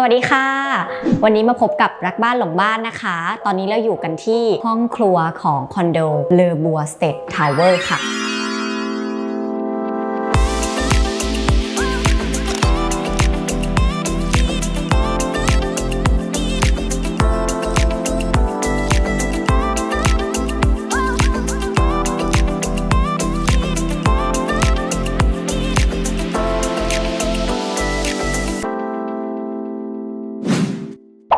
สวัสดีค่ะ วันนี้มาพบกับรักบ้านหลงบ้านนะคะ ตอนนี้เราอยู่กันที่ห้องครัวของคอนโดเลอบัวสเตททาวเวอร์ค่ะ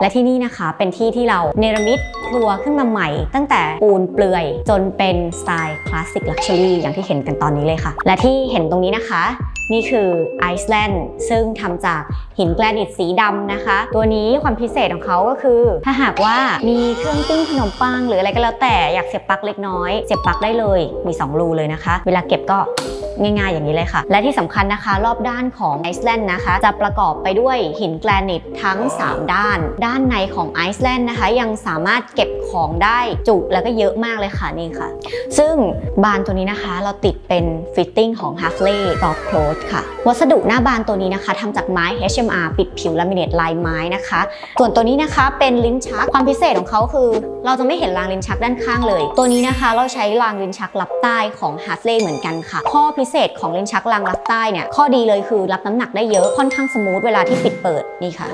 และที่นี่นะคะเป็นที่ที่เราเนรมิตครัวขึ้นมาใหม่ ตั้งแต่ปูนเปลือยจนเป็นสไตล์คลาสสิกลักชัวรี่อย่างที่เห็นกันตอนนี้เลยค่ะ และที่เห็นตรงนี้นะคะนี่คือไอซ์แลนด์ซึ่งทำจากหินแกรนิตสีดำนะคะ ตัวนี้ความพิเศษของเขาก็คือ ถ้าหากว่ามีเครื่องปิ้งขนมปังหรืออะไรก็แล้วแต่อยากเสียบปลั๊กเล็กน้อย เสียบปลั๊กได้เลยมี 2 รูเลยนะคะ เวลาเก็บก็ ง่ายๆ อย่างนี้เลยค่ะ และที่สำคัญนะคะ รอบด้านของไอซ์แลนด์นะคะ จะประกอบไปด้วยหินแกรนิตทั้ง 3 ด้าน ด้านในของไอซ์แลนด์นะคะ ยังสามารถเก็บของได้จุแล้วก็เยอะมากเลยค่ะนี่ค่ะ ซึ่งบานตัวนี้นะคะเราติดเป็นฟิตติ้งของ h a f l e y Soft Close ค่ะ วัสดุหน้าบานตัวนี้นะคะทำจากไม้ HMR ปิดผิวลามิเนตลายไม้นะคะ ส่วนตัวนี้นะคะเป็นลิ้นชักความพิเศษของเขาคือ เราจะไม่เห็นรางลิ้นชักด้านข้างเลย ตัวนี้นะคะเราใช้รางลิ้นชักรับใต้ของ h a r l e y เหมือนกันค่ะ ข้อพิเศษของลิ้นชักรางรับใต้เนี่ยข้อดีเลยคือรับน้ำหนักได้เยอะค่อนข้างสมูทเวลาที่ปิดเปิดนี่ค่ะ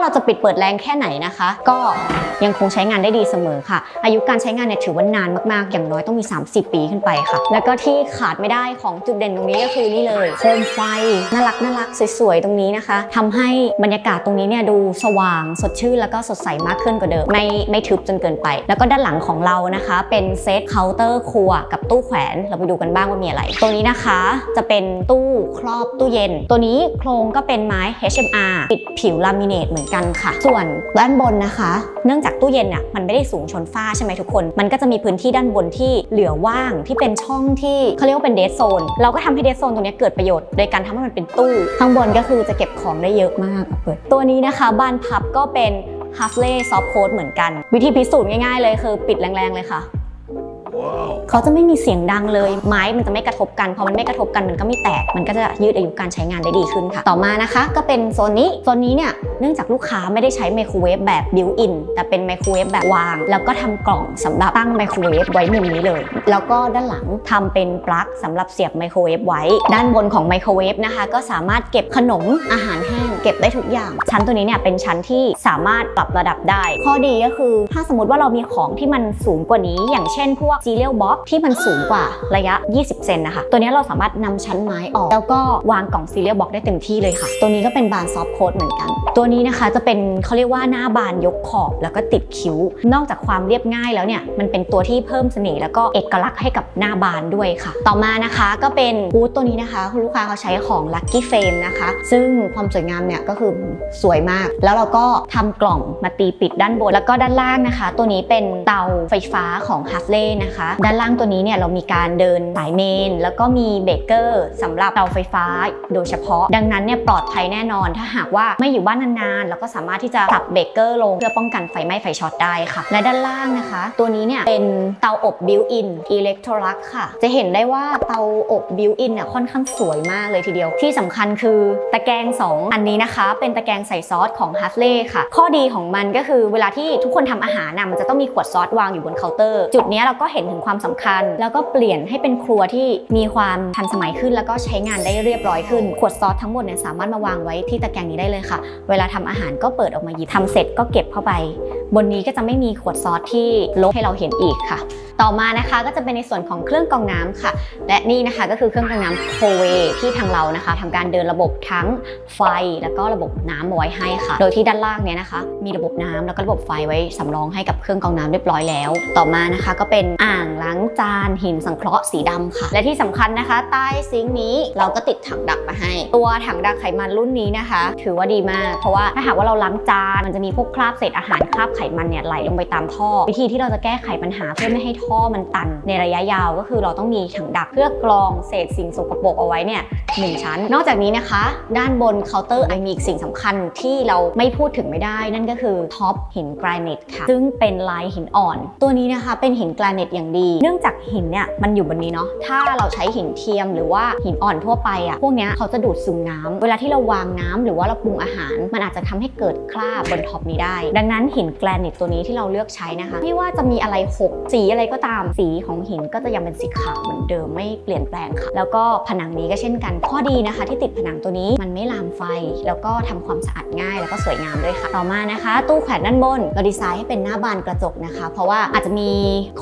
เราจะปิดเปิดแรงแค่ไหนนะคะ ก็ยังคงใช้งานได้ดีเสมอค่ะ อายุการใช้งานเนี่ยถือว่านานมากๆ อย่างน้อยต้องมี 30 ปีขึ้นไปค่ะ แล้วก็ที่ขาดไม่ได้ของจุดเด่นตรงนี้ก็คือนี่เลยโคมไฟน่ารักน่ารักสวยๆตรงนี้นะคะทำให้บรรยากาศตรงนี้เนี่ยดูสว่างสดชื่นแล้วก็สดใสมากขึ้นกว่าเดิมไม่ไม่ทึบจนเกินไป แล้วก็ด้านหลังของเรานะคะ เป็นเซตเคาน์เตอร์ครัวกับตู้แขวนเราไปดูกันบ้างว่ามีอะไร ตัวนี้นะคะจะเป็นตู้ครอบตู้เย็น ตัวนี้โครงก็เป็นไม้ HMR ปิดผิวลามิเนตเหมือนกันค่ะ ส่วนด้านบนนะคะ เนื่องจากตู้เย็นน่ะมันไม่ได้สูงชนฝ้าใช่ไหมทุกคน มันก็จะมีพื้นที่ด้านบนที่เหลือว่างที่เป็นช่องที่เขาเรียกว่าเป็นเดสโซน เราก็ทำให้เดสโซนตรงนี้เกิดประโยชน์โดยการทำให้มันเป็นตู้ข้างบนก็คือจะเก็บของได้เยอะมากเปิดตัวนี้นะคะบานพับก็เป็น h a f l e y Soft Code เหมือนกัน วิธีพิสูจน์ง่ายๆเลยคือปิดแรงๆเลยค่ะ เขาจะไม่มีเสียงดังเลย ไม้มันจะไม่กระทบกัน พอมันไม่กระทบกันมันก็ไม่แตก มันก็จะยืดอายุการใช้งานได้ดีขึ้นค่ะ ต่อมานะคะก็เป็นโซนนี้ โซนนี้เนี่ยเนื่องจากลูกค้าไม่ได้ใช้ไมโครเวฟแบบบิวอิน แต่เป็นไมโครเวฟแบบวาง แล้วก็ทำกล่องสำหรับตั้งไมโครเวฟไว้มุมนี้เลย แล้วก็ด้านหลังทำเป็นปลั๊กสำหรับเสียบไมโครเวฟไว้ ด้านบนของไมโครเวฟนะคะ ก็สามารถเก็บขนมอาหารแห้งเก็บได้ทุกอย่าง ชั้นตัวนี้เนี่ยเป็นชั้นที่สามารถปรับระดับได้ ข้อดีก็คือ ถ้าสมมติว่าเรามีของที่มันสูงกว่านี้ อย่างเช่นพวกซีเรียลบ็อกที่มันสูงกว่าระยะ 20 เซนนะคะ ตัวนี้เราสามารถนำชั้นไม้ออก แล้วก็วางกล่องซีเรียลบ็อกได้เต็มที่เลยค่ะ ตัวนี้ก็เป็นบานซอฟต์โค้ดเหมือนกัน ตัวนี้นะคะจะเป็นเขาเรียกว่าหน้าบานยกขอบ แล้วก็ติดคิ้ว นอกจากความเรียบง่ายแล้วเนี่ย มันเป็นตัวที่เพิ่มเสน่ห์แล้วก็เอกลักษณ์ให้กับหน้าบานด้วยค่ะ ต่อมานะคะก็เป็นบูธตัวนี้นะคะคุณลูกค้าเขาใช้ของ Lucky Frame นะคะ ซึ่งความสวยงามเนี่ยก็คือสวยมาก แล้วเราก็ทำกล่องมาตีปิดด้านบน แล้วก็ด้านล่างนะคะ ตัวนี้เป็นเตาไฟฟ้าของ h a r l e y นะคะ ด้านล่างตัวนี้เนี่ยเรามีการเดินสายเมน แล้วก็มีเบเกอร์สำหรับเตาไฟฟ้าโดยเฉพาะ ดังนั้นเนี่ยปลอดภัยแน่นอน ถ้าหากว่าไม่อยู่บ้านนานๆ แล้วก็สามารถที่จะปรับเบเกอร์ลงเพื่อป้องกันไฟไหม้ไฟช็อตได้ค่ะ และด้านล่างนะคะ ตัวนี้เนี่ยเป็นเตาอบบิวอินอิเล็กโทรักค่ะ จะเห็นได้ว่าเตาอบบิวอินเนี่ยค่อนข้างสวยมากเลยทีเดียว ที่สำคัญคือตะแกรง2 อันนี้นะคะ เป็นตะแกรงใส่ซอสของ h a r l e y ค่ะ ข้อดีของมันก็คือเวลาที่ทุกคนทำอาหารนะมันจะต้องมีขวดซอสวางอยู่บนเคาน์เตอร์ จุดนี้เราก็เห็นถึงความสำคัญ แล้วก็เปลี่ยนให้เป็นครัวที่มีความทันสมัยขึ้น แล้วก็ใช้งานได้เรียบร้อยขึ้น ขวดซอสทั้งหมดเนี่ยสามารถมาวางไว้ที่ตะแกรงนี้ได้เลยค่ะ เวลาทำอาหารก็เปิดออกมาหยิบทำเสร็จก็เก็บเข้าไป บนนี้ก็จะไม่มีขวดซอสที่ลบให้เราเห็นอีกค่ะ ต่อมานะคะก็จะเป็นในส่วนของเครื่องกรองน้ำค่ะ และนี่นะคะก็คือเครื่องกรองน้ำโคเวที่ทางเรานะคะทำการเดินระบบทั้งไฟแล้วก็ระบบน้ำมาไว้ให้ค่ะ โดยที่ด้านล่างเนี้ยนะคะ มีระบบน้ำแล้วก็ระบบไฟไว้สำรองให้กับเครื่องกรองน้ำเรียบร้อยแล้ว ต่อมานะคะก็เป็นอ่างล้างจานหินสังเคราะห์สีดำค่ะ และที่สำคัญนะคะ ใต้ซิงค์นี้เราก็ติดถังดักมาให้ ตัวถังดักไขมันรุ่นนี้นะคะ ถือว่าดีมาก เพราะว่าถ้าหากว่าเราล้างจานมันจะมีพวกคราบเศษอาหารคราบไขมันเนี่ยไหลลงไปตามท่อ วิธีที่เราจะแก้ไขปัญหาเพื่อไม่ให้ท่อพ่อมันตันในระยะยาวก็คือเราต้องมีถังดักเพื่อกรองเศษสิ่งสกปรกเอาไว้เนี่ย 1 ชั้น นอกจากนี้นะคะ ด้านบนเคาน์เตอร์ไอมีอีกสิ่งสำคัญที่เราไม่พูดถึงไม่ได้ นั่นก็คือท็อปหินแกรนิตค่ะ ซึ่งเป็นลายหินอ่อน ตัวนี้นะคะเป็นหินแกรนิตอย่างดี เนื่องจากหินเนี่ยมันอยู่บนนี้เนาะถ้าเราใช้หินเทียมหรือว่าหินอ่อนทั่วไปอะพวกเนี้ยเขาจะดูดซึมน้ำเวลาที่เราวางน้ำหรือว่าเราปรุงอาหาร มันอาจจะทำให้เกิดคราบบนท็อปนี้ได้ ดังนั้นหินแกรนิตตัวนี้ที่เราเลือกใช้นะคะไม่ว่าจะมีอะไรหกสีอะไรก็ตามสีของหินก็จะยังเป็นสีขาวเหมือนเดิมไม่เปลี่ยนแปลงค่ะ แล้วก็ผนังนี้ก็เช่นกันข้อดีนะคะที่ติดผนังตัวนี้มันไม่ลามไฟ แล้วก็ทำความสะอาดง่ายแล้วก็สวยงามด้วยค่ะ ต่อมานะคะ ตู้แขวนด้านบนเราดีไซน์ให้เป็นหน้าบานกระจกนะคะ เพราะว่าอาจจะมี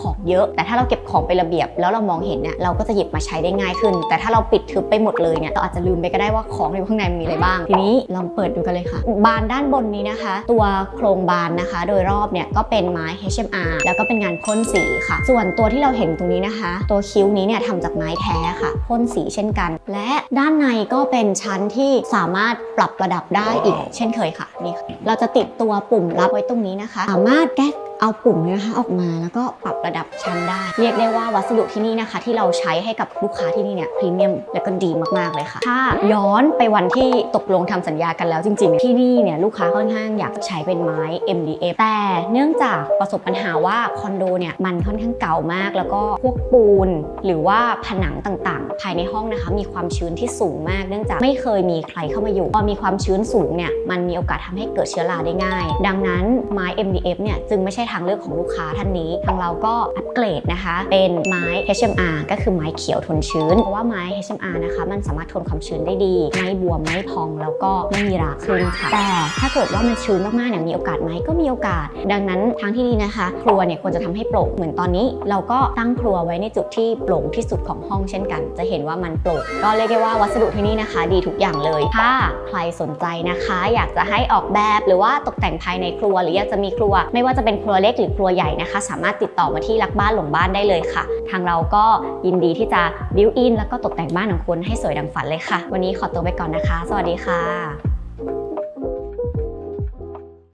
ของเยอะ แต่ถ้าเราเก็บของเป็นระเบียบ แล้วเรามองเห็นเนี่ยเราก็จะหยิบมาใช้ได้ง่ายขึ้น แต่ถ้าเราปิดทึบไปหมดเลยเนี่ยเราอาจจะลืมไปก็ได้ว่าของอยู่ข้างในมันมีอะไรบ้าง ทีนี้ลองเปิดดูกันเลยค่ะ บานด้านบนนี้นะคะ ตัวโครงบานนะคะ โดยรอบเนี่ยก็เป็นไม้ HMR แล้วก็เป็นงานพ่นสีค่ะ ส่วนตัวที่เราเห็นตรงนี้นะคะ ตัวคิ้วนี้เนี่ยทำจากไม้แท้ค่ะพ่นสีเช่นกัน และด้านในก็เป็นชั้นที่สามารถปรับระดับได้อีก เช่นเคยค่ะนี่ค่ะเราจะติดตัวปุ่มรับไว้ตรงนี้นะคะ สามารถแก้ เอาปุ่มนี้นะคะออกมาแล้วก็ปรับระดับชั้นได้ เรียกได้ว่าวัสดุที่นี่นะคะ ที่เราใช้ให้กับลูกค้าที่นี่เนี่ยพรีเมียมและก็ดีมากๆเลยค่ะ ถ้าย้อนไปวันที่ตกลงทำสัญญากันแล้วจริงๆ ที่นี่เนี่ยลูกค้าค่อนข้างอยากใช้เป็นไม้ MDF แต่เนื่องจากประสบปัญหาว่าคอนโดเนี่ยมันค่อนข้างเก่ามาก แล้วก็พวกปูน หรือว่าผนังต่างๆ ภายในห้องนะคะ มีความชื้นที่สูงมาก เนื่องจากไม่เคยมีใครเข้ามาอยู่พอมีความชื้นสูงเนี่ยมันมีโอกาสทำให้เกิดเชื้อราได้ง่าย ดังนั้นไม้ MDF เนี่ยจึงไม่ใช่ทางเลือกของลูกค้าท่านนี้ ทางเราก็อัปเกรดนะคะ เป็นไม้ HMR ก็คือไม้เขียวทนชื้น เพราะว่าไม้ HMR นะคะมันสามารถทนความชื้นได้ดี ไม่บวม ไม่พอง แล้วก็ไม่มีราขึ้นค่ะ แต่ถ้าเกิดว่ามันชื้นมากๆเนี่ยมีโอกาสไหมก็มีโอกาส ดังนั้นทางที่ดีนะคะ ครัวเนี่ยควรจะทำให้โปร่ง เหมือนตอนนี้ เราก็ตั้งครัวไว้ในจุดที่โปร่งที่สุดของห้องเช่นกัน จะเห็นว่ามันโปร่ง ก็เรียกได้ว่าวัสดุที่นี่นะคะ ดีทุกอย่างเลย ถ้าใครสนใจนะคะ อยากจะให้ออกแบบหรือว่าตกแต่งภายในครัว หรืออยากจะมีครัว ไม่ว่าจะเป็นครัวเล็กหรือครัวใหญ่นะคะ สามารถติดต่อมาที่รักบ้านหลงบ้านได้เลยค่ะ ทางเราก็ยินดีที่จะบิวอินแล้วก็ตกแต่งบ้านของคุณให้สวยดังฝันเลยค่ะ วันนี้ขอตัวไปก่อนนะคะ สวัสดีค่ะ